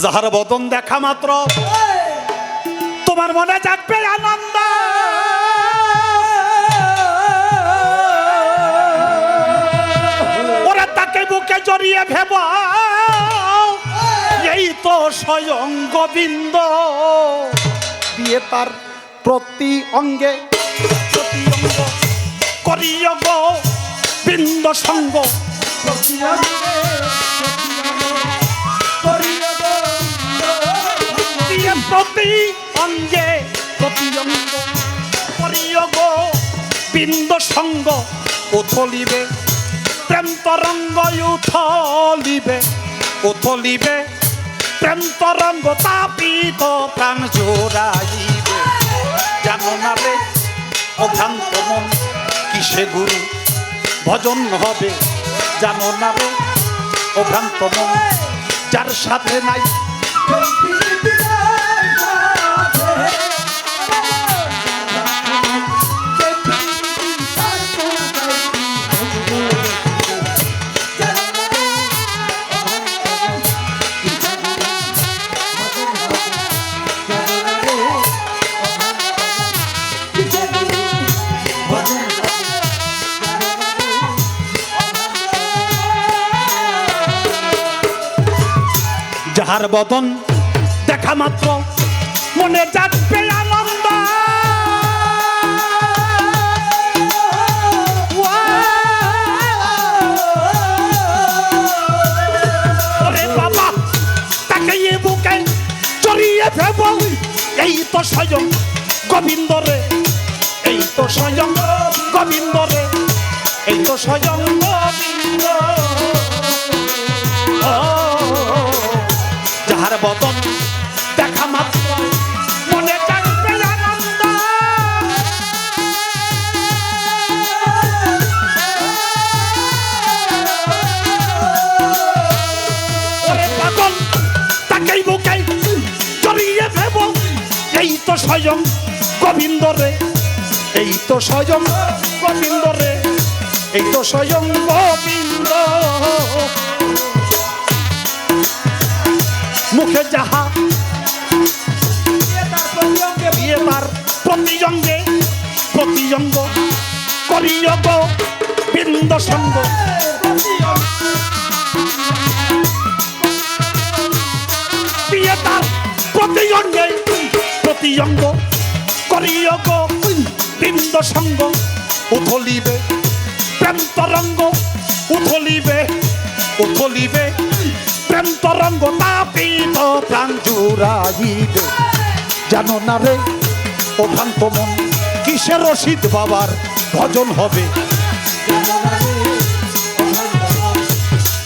যাহার বদন দেখা মাত্র, তোমার মনে জাগবে আনন্দ। ওরা তাকে বুকে জড়িয়ে ভেব, এই তো স্বয়ং গোবিন্দ। দিয়ে তার প্রতি অঙ্গে, প্রতি অঙ্গ করিয় গো, বৃন্দ সঙ্গ। দিয়ে প্রতি অঙ্গে প্রতি অঙ্গ করিয় গো বৃন্দ সঙ্গ উথলিবে প্রেম তরঙ্গ উথলিবে উথলিবে প্রেম তরঙ্গ তাপিত প্রাণ জোড়াইবে। জানো না রে, অভ্রান্ত মন, কিসে গুরু? ভজন হবে। জানো না রে, অভ্রান্ত মন নাই যাহার বদন দেখা মাত্র। মনে জাগবে আনন্দ। এই তো স্বয়ং গোবিন্দ রে এই তো স্বয়ং গোবিন্দ রে এই তো স্বয়ং গোবিন্দ। ও, যাহার বদন দেখা মাত্র। মনে তাকেই বুকে জড়িয়ে ফেব এই তো স্বয়ং গোবিন্দ রে এই তো স্বয়ং গোবিন্দ রে এই তো স্বয়ং গোবিন্দ। মুখে যাহা। দিয়ে তার প্রতিজঙ্গে, প্রতিজঙ্গ করিয়গ বৃন্দ সঙ্গ। দিয়ে তার প্রতিজঙ্গে, প্রতিজঙ্গ করিয়গ বৃন্দ সঙ্গ। উথলিবে প্রেম তরঙ্গ, উথলিবে উথলিবে প্রেম তরঙ্গ তাপিত প্রাণ জুড়াইবে। জানো না রে ও ভ্রান্ত মন কিসের রশিদ বাবার ভজন হবে?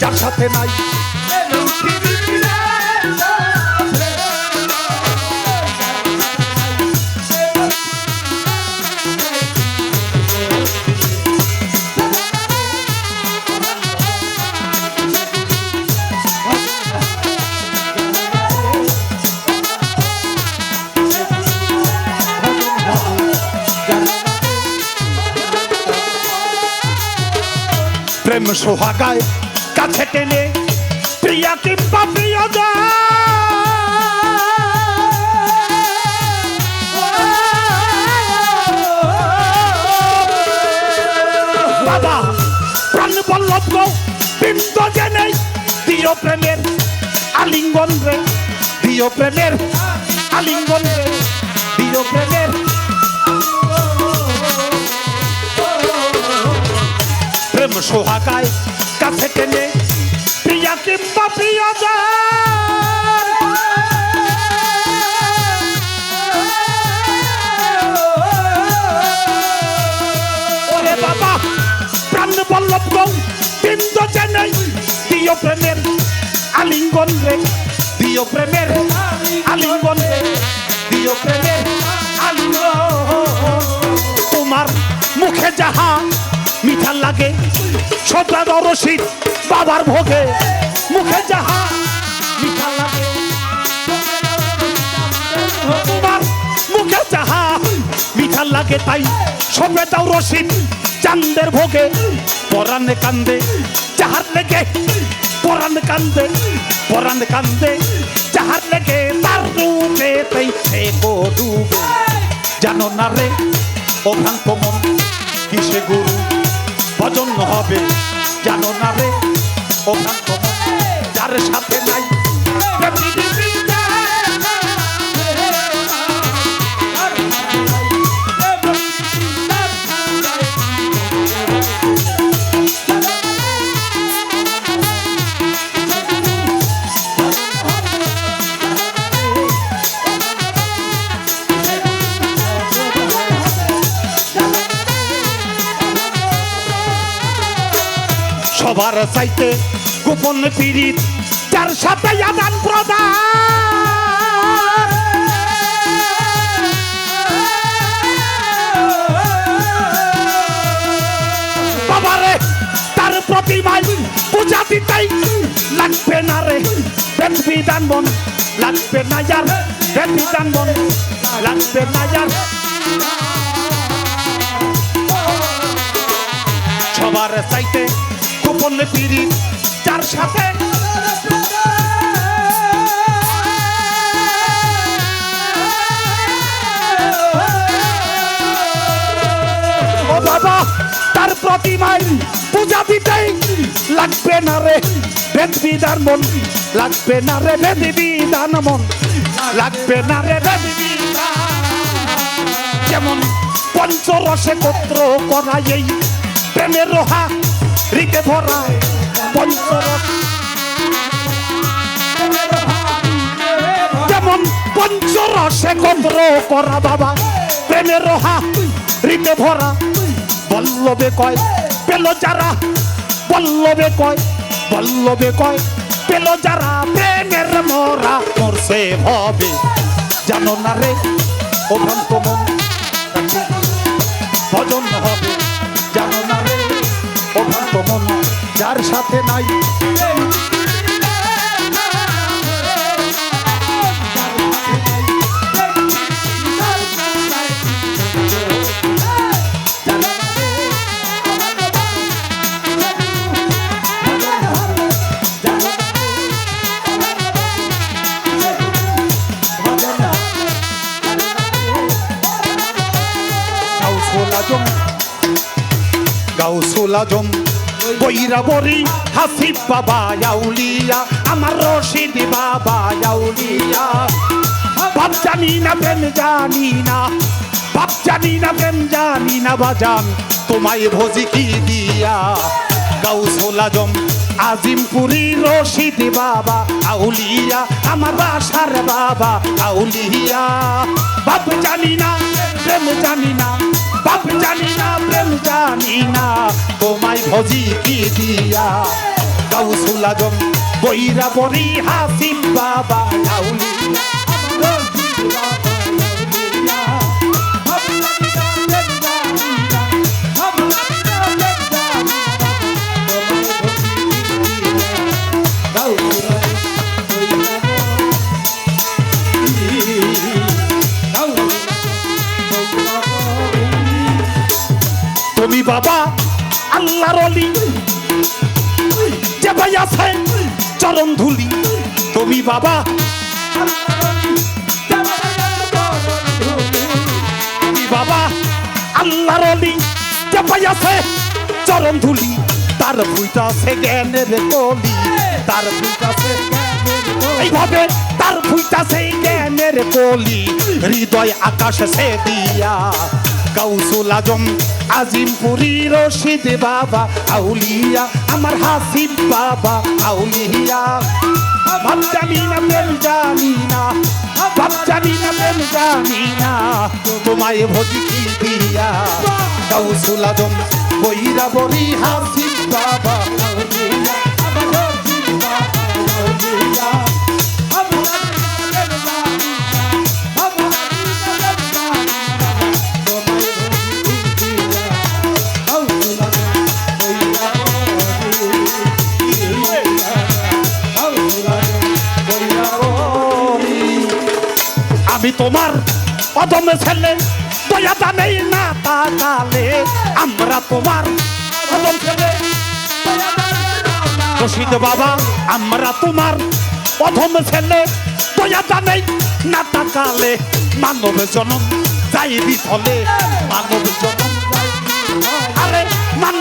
যার সাথে নাই কাছে টেনে প্রিয়া কিংবা প্রিয় বাবা, প্রাণ প্রিয় প্রেমের আলিঙ্গন রে, প্রিয় প্রেমের আলিঙ্গন রে, প্রিয় প্রেমের প্রেম সোহাগায় কাছে টেনে প্রিয়া কিংবা প্রিয় ওরে বাবা প্রিয় প্রেমের আলিঙ্গন রে। প্রিয় প্রেমের আলিঙ্গন রে। প্রিয় প্রেমের তোমার মুখে যাহা মিঠা লাগে। সদাদ রশিদ বাবার ভোগে। মুখে যাহা লাগে। তাই সবে দাও রশিদ চান্দের ভোগে। পরানে কান্দে, যাহার লেগে পরান কান্দে পরান কান্দে, যাহার লেগে তার সে জানো না রে ও ভ্রান্ত মন, কিসে গুরু? ভজন হবে। সবার চাইতে গোপন পীড়িত, যার সাথে আদান প্রদান। বাবারে, তার প্রতিমায় পূজা দিতেই লাগবে না রে। বেদ বিধান বন লাগবে না যার বেদ বিধান বন লাগবে না যার সবার চাইতে গোপন পিড়ি যার সাথে ও বাবা, তার প্রতিমায় পূজা দিতেই লাগবে না রে বেদ বিধান মন, লাগবে না রে বেদ মন, লাগবে না রে যেমন পঞ্চরসে গোত্র করা প্রেমের রোহা রিকে ভরা পঞ্চরস যেমন পঞ্চরসে গোত্র করা বাবা, প্রেমের রোহা, রিকে ভরা। বল্লবে কয়, পেল যারা বল্লবে কয় বল্লবে কয়, পেল যারা প্রেমের মরা। মরছে হবে জানো না রে, ও ভ্রান্ত মন। আজম গাউসুল আজম বৈরা বরি হাসিব বাবা আউলিয়া আমার রশিদ বাবা আউলিয়া বাপ জানি না প্রেম, জানি না, বাপ জানি না প্রেম, জানি না বাজান, তোমায় ভোজি কি দিয়া? গাউসুল আজম আজিমপুরি রশিদ বাবা আউলিয়া আমার বাসার বাবা আউলিয়া বাপ জানি না, প্রেম জানি না বাপ জানি না, প্রেম জানি না। তোমায় ভজি কি দিয়া? গাউসুল আজম বৈরা বরি হাসিম বাবা আউলিয়া আল্লাহর অলি যে ভাই আছে চরণ ধুলি। তুমি বাবা। বাবা। আল্লাহর অলি যে আছে চরণ ধুলি। তার ফুইতাছে জ্ঞানের কলি তার ফুইতাছে এইভাবে তার ফুইতাছে জ্ঞানের কলি হৃদয় আকাশ সে দিয়া। গাউসুল আজম আজিমপুরি রশিদ বাবা, আউলিয়া, আমার হাসিব বাবা, আউলিয়া। ভাব জানি না প্রেম জানি না ভাব জানি না প্রেম জানি না, তোমায় ভজি কি দিয়া? গাউসুল আজম বৈরা বরি হাসিব বাবা, আউলিয়া। কদমে ছেলে দয়াটা নেই না তাকালে আমরা তোমার কদম ছেলে। রশিদ বাবা, আমরা তোমার প্রথম ছেলে। দয়া নেই না তাকালে মানব জনম যাই বিফলে মানব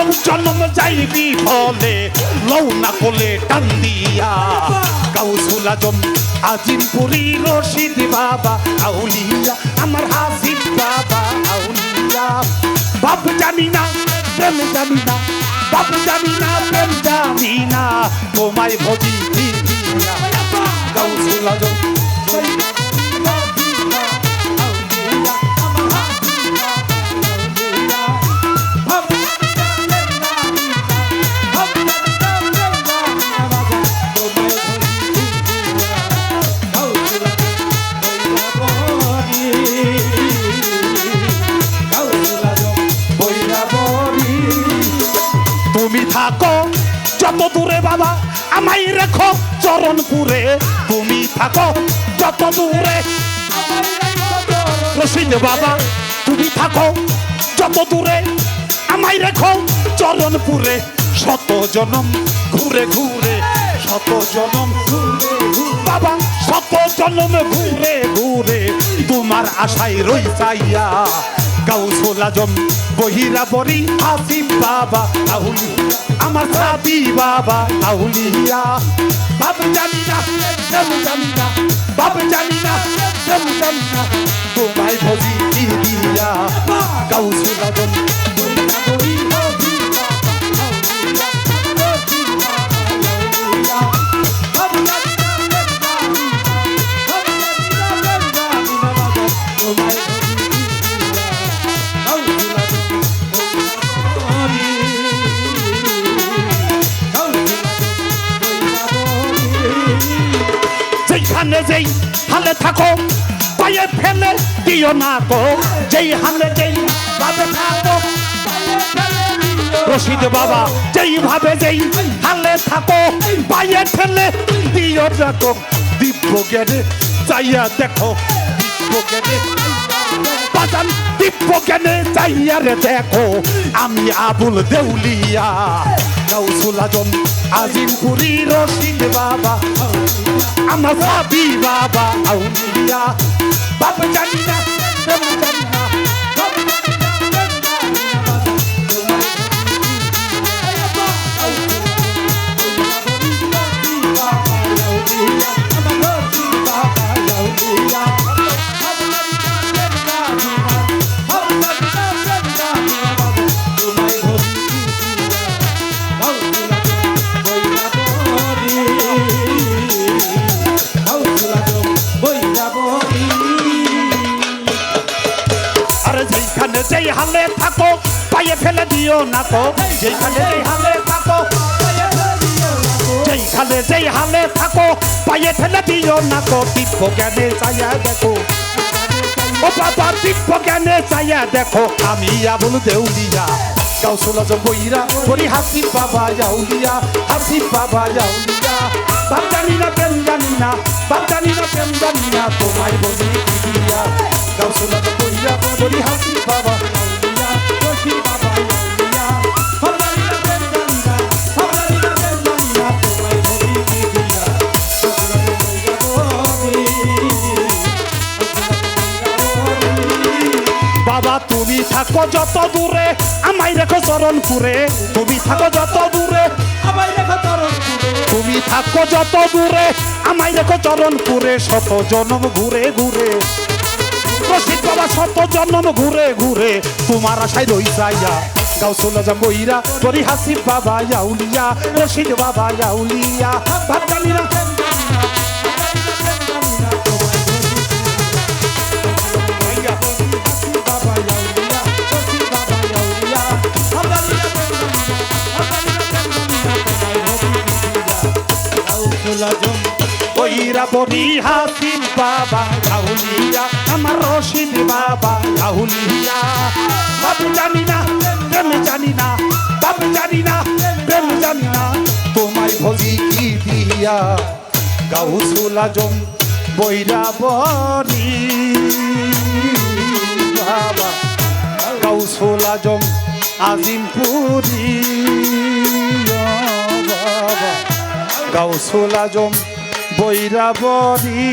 মানব জন্ম যাইবি ফলে লও না কোলে টান দিয়া। গাউসুল আজম আজিমপুরি রশিদ বাবা, আউলিয়া, আমার হাসিব বাবা, আউলিয়া। বাপ জানি না প্রেম জানি না বাপ জানি না প্রেম জানি না তোমায় ভজি দিয়া। গাউসুল আজম তুমি থাকো যত দূরে বাবা, আমায় রেখো চরণপুরে। তুমি থাকো যত দূরে। রশিদ বাবা, তুমি থাকো যত দূরে। আমায় রেখো চরণপুরে। শত জনম ঘুরে ঘুরে, শত জনম বাবা, শত জনম ঘুরে ঘুরে, তোমার আশায় রই চাইয়া গাউসুল আজম বহিরা বরি হাসিম বাবা আউলি আমার সাবি বাবা আউলিয়া বাপ জানি না প্রেম জানি না বাপ জানি না প্রেম জানি না তোমায় ভজি দিয়া গাউসুল আজম হালে থাকো, পায়ে ফেলে দিও না গো যেই হালে যেই ভাবে থাকো রশিদ বাবা, যেই ভাবে যেই হালে থাকো, পায়ে ফেলে দিও না তো। দিব্য গেলে চাইয়া দেখো দিব্য গেলে বাজান জ্ঞানে চাইয়া রে দেখো, আমি আবুল দেউলিয়া। গাউসুল আজম, আজিমপুরি রশিদ বাবা। আমার সাবি বাবা, আউলিয়া। বাপ জানি না থাকো, পায়ে ফেলে দিও না তো যেইখানে যেই হালে থাকো যেইখানে যেই হালে থাকো, পায়ে ফেলে দিও না তো দিব্য জ্ঞানে চাইয়া দেখো। ও বাবা দিব্য জ্ঞানে চাইয়া দেখো। আমি আবুল দেউলিয়া। গাউসুল আজম বইরা বলি হাসি বাবা যাউলিয়া হাসি বাবা যাউলিয়া বাপ জানি না, প্রেম জানি না, বাপ জানি না, প্রেম জানি না, তোমায় বলি গাউসুল আজম বইরা বলি হাসি বাবা তুমি থাকো যত দূরে, আমায় রেখো চরণপুরে তুমি থাকো যত দূরে তুমি থাকো যত দূরে, আমায় রেখো চরণপুরে শত জনম ঘুরে ঘুরে। রশিদ বাবা শত জনম ঘুরে ঘুরে তোমার আশায় রই যাইয়া গাউসুল আজম বইরা, তোরি হাসিব বাবা যাউলিয়া রশিদ বাবা যাউলিয়া ভাত জানি না কইরা বড়ি হাসিন বাবা আউলিয়া আমার রশিদ বাবা আউলিয়া বাবু জানি না, প্রেম জানি না বাবু জানি না, প্রেম জানি না। তোমায় ভজি কি দিয়া, গাউসুল আজম বৈরা বনি। বাবা, গাউসুল আজম আজিমপুরি। বাবা, গাউসুল আজম বৈরাবরী